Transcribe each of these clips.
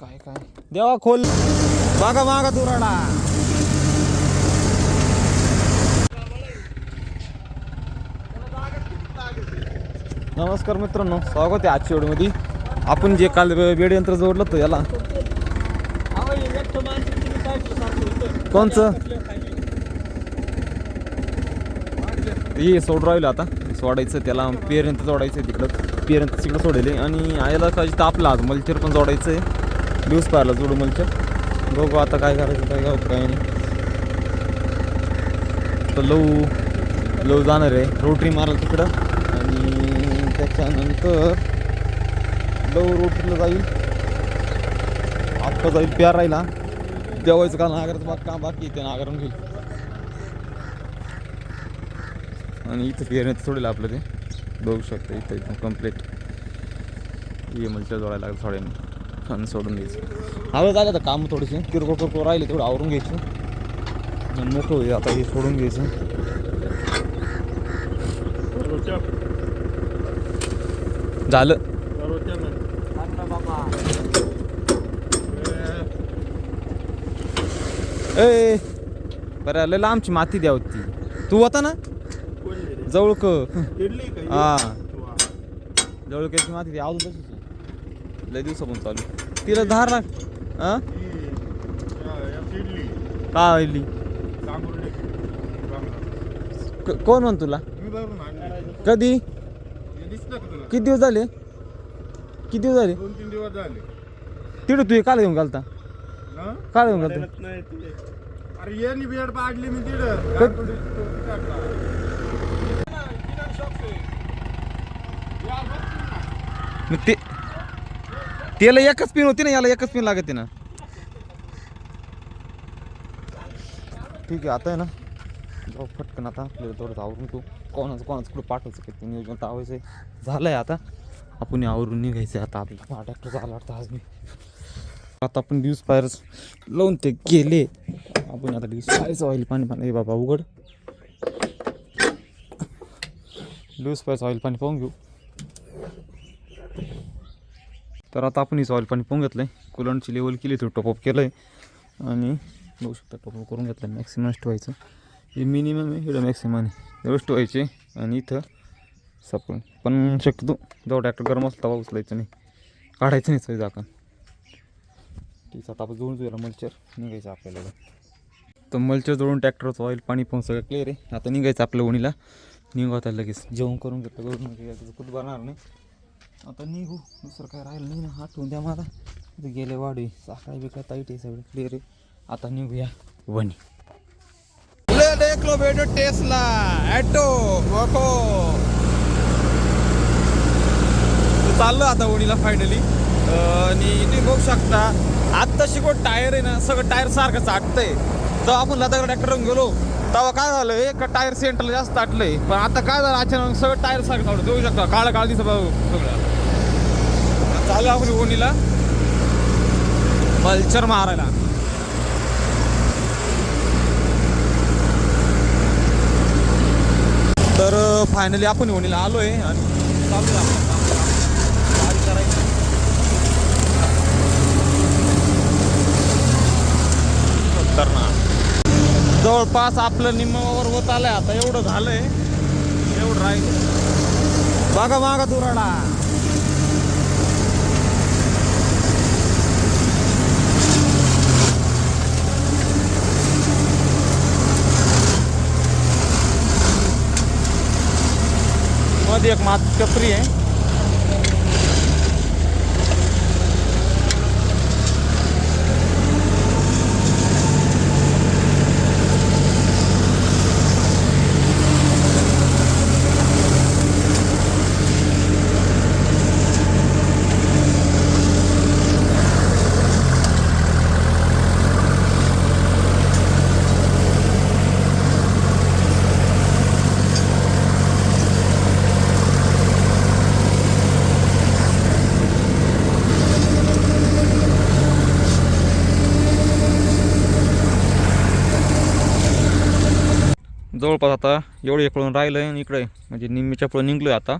काय काय? देवा खोल. मागा मागा दुराडा नमस्कार मित्रांनो स्वागत आहे आजच्या व्हिडिओमध्ये. आपण जे काल वे- वेड यंत्र जोडलं होतं याला. कोणचं? हे सोड राहिलं आता. सोडायचं त्याला पेरंत जोडायचं आहे तिकडं. पेरंत तिकडं सोडले आणि आयला काय तापला आज. मल्चर पण जोडायचं आहे. दिवस पाहिला चुडमलच्या म्हणजे. बघू आता काय करायचं काय काय काय नाही. तर लव लव जाणार आहे. रोटरी मारल तिकडं. आणि त्याच्यानंतर लव रोटरीला जाईल. आत्ता जाईल प्यार राहिला देवायचं का नागराचं बाग काम बाकी आहे ते नागरून घेईल. आणि इथं फिरण्यात सोडेल आपलं ते. बघू शकतं इथं इथं कंप्लीट ये म्हणजे मल्चर जोडायला लागलं थोड्याने आणि सोडून द्यायचं. आवड झालं तर काम थोडेसे किरकोळ किरकोळ राहिले तेवढं आवरून घ्यायचं. आणि मोठं होईल आता हे सोडून घ्यायचं. झालं. ए बरं लय लांबची माती द्या होती. तू होता ना? जवळक हा? जवळक्याची माती द्या अजून तशीच. लय दिवसापासून चालू तिला धार लाग हा? का क- कोण म्हण तुला? कधी? किती दिवस झाले? किती दिवस झाले? दोन तीन दिवस झाले तिकडे तू हे काल घेऊन घालता काल घेऊन घालता अरे ये नी बेड पाडली मी तिथं टोपी मग ते त्याला एकच पिन होती ना याला एकच पिन लागते ना. ठीक आहे आता आहे ना. जाऊ फटकन आता आपल्याला थोडंसं आवरून तू कोणाचं कोणाचं कुठं पाठवायचं काय ते नियोजन तर आवायचं आहे. झालं आहे आता. आपण आवरून निघायचं आहे आता. आपल्याला हा डॉक्टर झाला वाटतं आज मी. आता आपण दिवस पायरच लावून ते गेले आपण आता दिवस पायरचं ऑइल पाणी पाणी बाबा उघड. दिवस पायरचं ऑइल पाणी पाहून घेऊ. तर आता आपण ही ऑइल पाणी पाहून घेतलं आहे कुलंटची लेवल केली होती टॉपअप केलं आहे आणि बघू शकता टॉपअप करून घेतलं आहे मॅक्सिमम ठेवायचं. हे मिनिमम आहे इकडं मॅक्सिमम आहे. एवढंच ठेवायचे आणि इथं सपन पण शक्यतो जेव्हा ट्रॅक्टर गरम असला तेव्हा उचलायचं नाही. काढायचं नाही सगळं झाकण ठीक आहे आता आपण जोडून जाऊया मल्चर निघायचं आपल्याला. तर मल्चर जोडून ट्रॅक्टरचं ऑइल पाणी पाहून सगळं क्लिअर आहे. आता निघायचं आपल्या उणीला निघू आता लगेच. जेवण करून घेतलं करून घेतलं कुठं बनणार नाही. आता निघू. दुसरं काय राहिलं नाही ना. आठवून द्या मला. गेले वाढी साखळी बिका ताईट आहे सगळं. क्लिअर आहे. आता निघूया वणी. टेस्ला ॲटो वको चाललो आता वणीला फायनली आणि इथे बघू शकता आत्ता शिकवत टायर आहे ना सगळं टायर सारखं चाटतंय. जेव्हा आपण लदाख ट्रॅक्टरवरून गेलो तेव्हा काय झालं एक टायर सेंटरला जास्त ताटलंय पण आता काय झालं अचानक सगळं टायर सारखं चालू देऊ शकता काळ काळ दिसत सगळं. चालू आपण ओणीला. मल्चर मारायला. तर फायनली आपण ओणीला आलोय आणि चालू आहे गाडी करायची. जवळपास आपलं निम्मावर होत आलंय. आता एवढं झालंय. एवढं राहील बघा मागा दुराडा मध्ये एक मात कपरी आहे. जवळपास आता एवढं एकळून राहिलं आहे आणि इकडे म्हणजे निम्मीच्या पुढं निघलो आहे आता.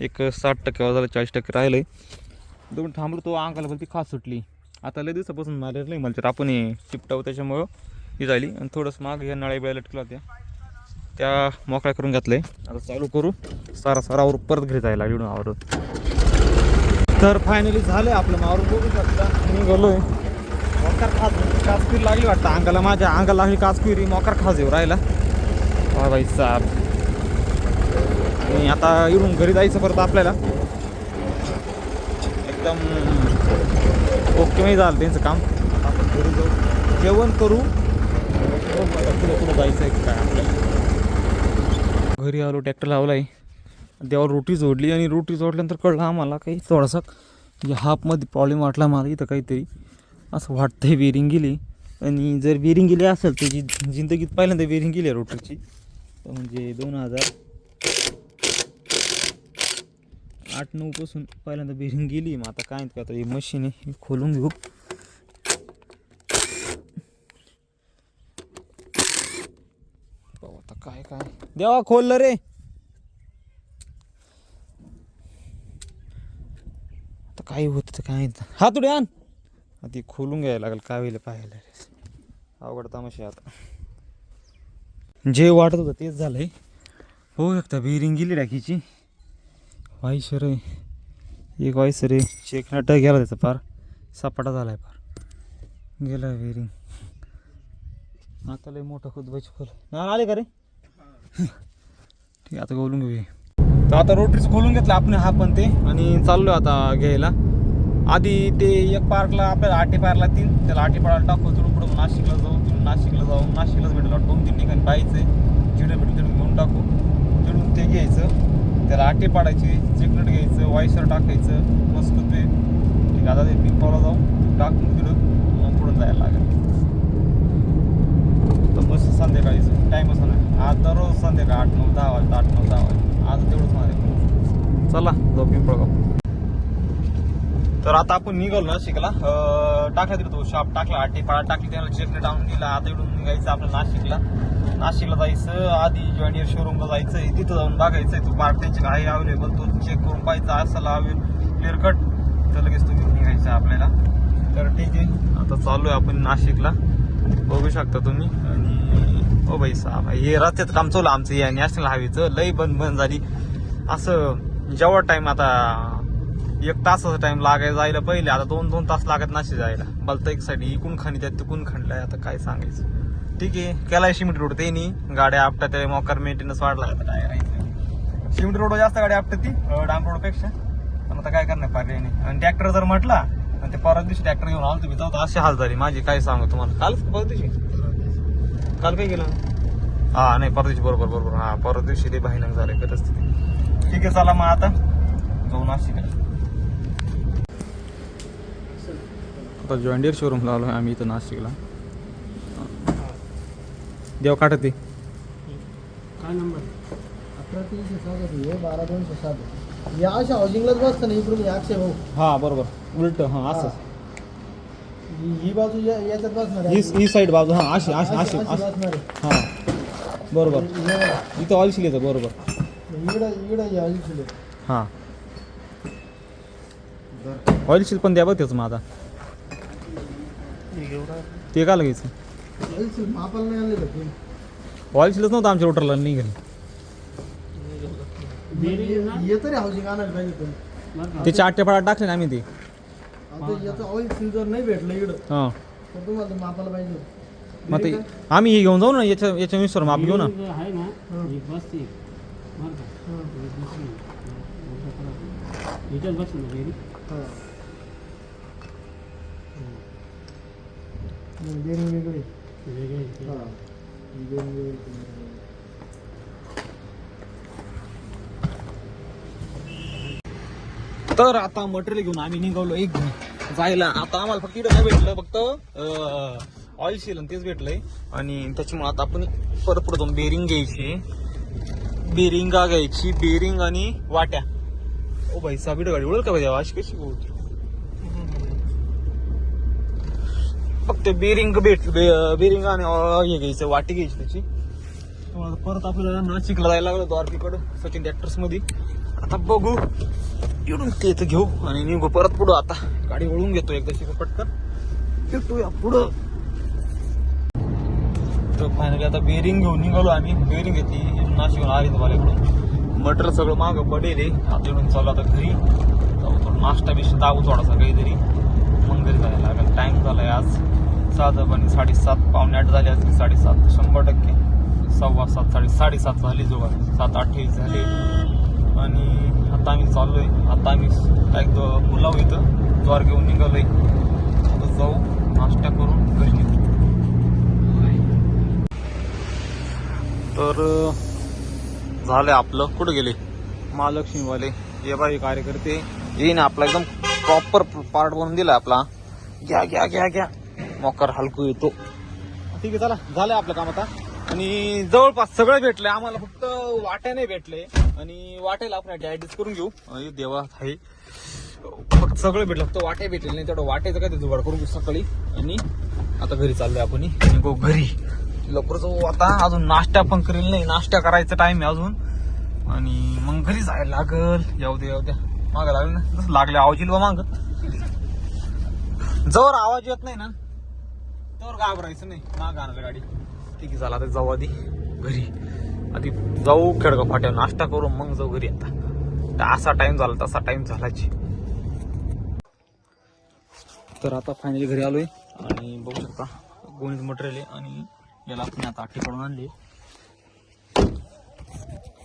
एक साठ टक्के झालं चाळीस टक्के राहिलं आहे दोन थांबलो तो अंगाला बोलती खास सुटली. आता लय दिवसापासून मारलेलं नाही मला आपण चिपटावं त्याच्यामुळं ही झाली. आणि थोडंसं माग ह्या नळ्या बिळ्या लटकला होत्या. त्या मोकळ्या करून घातलंय. आता चालू करू. सारा सारावर परत घरी जायला लागली आवडत तर फायनली झालं आपलं मावरून बघू शकता. मी गेलोय. मोकार खास काचकीर लागली वाटतं. अंगाला माझ्या अंगाला लागली काचकिरी मोकार खास येऊ राहिला. वा बाई साहेब. आणि आता इकडून घरी जायचं परत आपल्याला. एकदम ओके नाही झालं त्यांचं काम. आपण घरी जाऊ. जेवण करू. पुढे पुढे जायचं आहे काय आपल्याला? घरी आलो ट्रॅक्टर लावलाय. देवावर रोटी जोडली आणि रोटी जोडल्यानंतर कळलं आम्हाला काही थोडासा म्हणजे हाफमध्ये प्रॉब्लेम वाटला मला इथं काहीतरी. असं वाटतंय बेरिंग गेली. आणि जर बेरिंग गेली असेल तर जी जिंदगीत पहिल्यांदा बेरिंग गेली आहे रोटरची. तर म्हणजे दोन हजार आठ नऊ पासून पहिल्यांदा बेरिंग गेली. मग आता काय का आता ही मशीन आहे खोलून घेऊ. आता काय काय. देवा खोललं रे. आता काय होत तर काय हात उडे आण. आता ती खोलून घ्यायला लागेल काय होईल पाहायला रे अवघड तमाशा आता. जे वाटत होतं तेच झालं आहे हो एकदा बिरिंग गेली टाकीची वाईसर आहे. एक वाईसर आहे. चेक नट गेला त्याचा फार सपाटा आहे पार. गेला बिरिंग आता लय मोठं खुदबाची खोल. ना आले का रे? ठीक आता बोलून घेऊया. तर आता रोटरीच खोलून घेतलं आपण हा पण ते. आणि चाललो आता घ्यायला. आधी ते एक पार्कला आपल्याला आटे पार्कला तीन त्याला आटे पार्कला टाकू तिकडून पुढं नाशिकला जाऊ तिकडून नाशिकला जाऊ नाशिकलाच भेटेल दोन तीन ठिकाणी पाहायचं. आहे जिकडे भेटेल तिकडून घेऊन टाकू. तिकडून ते घ्यायचं. त्याला आटे पाडायचे चिकनट घ्यायचं वायसर टाकायचं मस्त ते ठीक आहे आता ते पिंपावला जाऊ टाकून तिकडं मग पुढं जायला लागेल तर मस्त संध्याकाळीच टाईम असं नाही आज दररोज संध्याकाळ आठ नऊ दहा वाजता आठ नऊ दहा वाजता आज तेवढंच माझ्या चला जाऊ पिंपळगाव तर आता आपण निघालो ना शिकला. टाकला तिकडे तो शॉप टाकला आठ पाळा टाकली त्याला चेकने टाकून दिला आता इकडून निघायचं आपलं नाशिकला. नाशिकला जायचं आधी जॉनियर शोरूमला जायचं तिथं जाऊन बघायचं तो पार्ट त्यांचे काही अवेलेबल तो चेक करून पाहायचा असाला अवेल क्लिअर कट तर लगेच तुम्ही निघायचं आपल्याला. तर ठीक आहे आता चालू आहे आपण नाशिकला. बघू शकता तुम्ही. आणि ओ बाई साहेब हे रस्त्याचं काम चालू आहे आमचं या नॅशनल हायवेचं लई बंद बंद झाली. असं जेवढा टाईम आता एक तासाचा टाइम लागायला जायला पहिले आता दोन दोन तास लागत नाशी जायला. बलता एक साठी इकून खाणी त्यात तिकून खाणलाय आता काय सांगायचं? ठीक आहे केलाय सिमेंट रोड नाही गाड्या आपटा त्या मोकार मेंटेनन्स वाढला. आता काय रोड जास्त गाडी आपटत ती डांब रोडपेक्षा. पण आता काय करणार पर्याय नाही. आणि ट्रॅक्टर जर म्हटला आणि ते परत दिवशी ट्रॅक्टर घेऊन आलो तुम्ही जाऊ अशी हाल झाली. माझी काय सांगू तुम्हाला? काल परत दिवशी? काल काय गेलं हा नाही परत दिवशी बरोबर बरोबर. हा परत दिवशी ते भयानक झाले परिस्थिती. ठीक आहे चला मग आता. जाऊ नाशिक आता जॉईंडियर शोरूमला आलो आम्ही इथं नाशिकला. देव काटत ते काय नंबर अकरा तीनशे सात हे बारा दोनशे सात या अशा हाऊसिंगलाच बसतं ना इकडून या अक्षय भाऊ? हा बरोबर. उलट हा असंच बाजू या- याच्यात बसणार आहे. ही ही साईड बाजू हा अशी अशी अशी- अशी अशी अशी. बसणार आहे. हा. बरोबर. हे बघा. इथं ऑइल येतं बरोबर. इकडं इकडं या इकडे हां. ऑइल शील पण द्या बघ त्याचं मग आता. ते का लगायचं मापाला नाही आणलेलं ते. ऑइल शिलच नव्हतं आमच्या रोटरला निघाली हे तरी हाऊसिंग आणायला पाहिजे टाकले ना आम्ही ते आता याचं ऑइल नाही भेटलं इकडं हां तर तुम्हाला ते मापाला पाहिजे मग ते आम्ही हे घेऊन जाऊ ना याच्या याच्या नुसार माप घेऊ ना आहे ना बरं का हं. ही बस ना हा. वेगळी. हा. तर आता मटेरियल घेऊन आम्ही निघालो एक जायला. आता आम्हाला फक्त इकडे काय भेटलं फक्त ऑइल शील तेच भेटलंय. आणि त्याच्यामुळे आता आपण परत पुढे जाऊन बेरिंग घ्यायची. बेरिंगा घ्यायची. बेरिंग आणि वाट्या. ओ भाई साबीड गाडी ओळख का पाहिजे अशी कशी होती फक्त बेरिंग भेट बेरिंग आणि हे घ्यायचं वाटी घ्यायची त्याची. परत आपल्याला नाशिकला जायला लागलं द्वारकीकडं सचिन ट्रॅक्टर्समध्ये आता बघू. येऊन ते इथं घेऊ आणि निघू. परत पुढं आता गाडी वळून घेतो एकदा शिकू पटकन. फिरतोया पुढं. तर फायनली आता बेरिंग घेऊन निघालो आम्ही. बेरिंग घेतली नाशिकून आरिंदवाल्याकडून मटर सगळं मागं पडेल आता येऊन चालू आता घरी. नाश्ता बिष्टा दाबू थोडासा काहीतरी. मग घरी जायला लागेल. टाइम झालाय आज. साधारण साडेसात पावणे आठ झाले असतील साडेसात शंभर टक्के. सव्वा सात साडे साडेसात झाले जवळ सात अठ्ठावीस झाले. आणि आता आम्ही चाललोय. आता आम्ही एक पुलाव इथं. द्वार घेऊन निघालोय. आता जाऊ. नाश्ता करून घरी तर झालंय आपलं. कुठं गेले? महालक्ष्मीवाले. हे बाई कार्यकर्ते. येईन आपला एकदम प्रॉपर पार्ट बनवून दिला आपला. घ्या घ्या घ्या घ्या. मोकर हलकू येतो. ठीक आहे चला. झालंय आपलं काम आता. आणि जवळपास सगळं भेटलंय. आम्हाला फक्त वाट्या नाही भेटले आणि वाटेला आपण ऍडजस्ट करून घेऊ. देवा आहे. फक्त सगळं भेटलं. फक्त वाट्या भेटले नाही तेवढं वाटेचं काय ते जुगाड करून घेऊ सकाळी. आणि आता घरी चाललोय आपण. आणि घरी. लवकर जाऊ आता. अजून नाश्ता पण करेल नाही. नाश्ता करायचा टाइम आहे अजून. आणि मग घरी जायला लागल. येऊ दे येऊ द्या मागं लागल ना. जसं लागले आवाज येईल बा माग. जवळ आवाज येत नाही ना. तर घाबरायचं नाही. माग आणलं गाडी. ठीक आहे झाला आता जाऊ आधी घरी. आधी जाऊ खेडगाव फाट्यावर नाश्ता करू मग जाऊ घरी आता. तर असा टाइम झाला तसा टाइम झालाची. तर आता फायनली घरी आलोय आणि बघू शकता गोणीत मटेरियल आहे आणि याला आपण आता आठी काढून आणली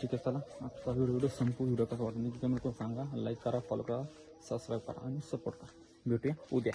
ठीक आहे चला आजचा व्हिडिओ व्हिडिओ संपू. व्हिडिओ कसा वाटला कमेंट करून सांगा. लाईक करा फॉलो करा सबस्क्राईब करा आणि सपोर्ट करा. भेटूया उद्या.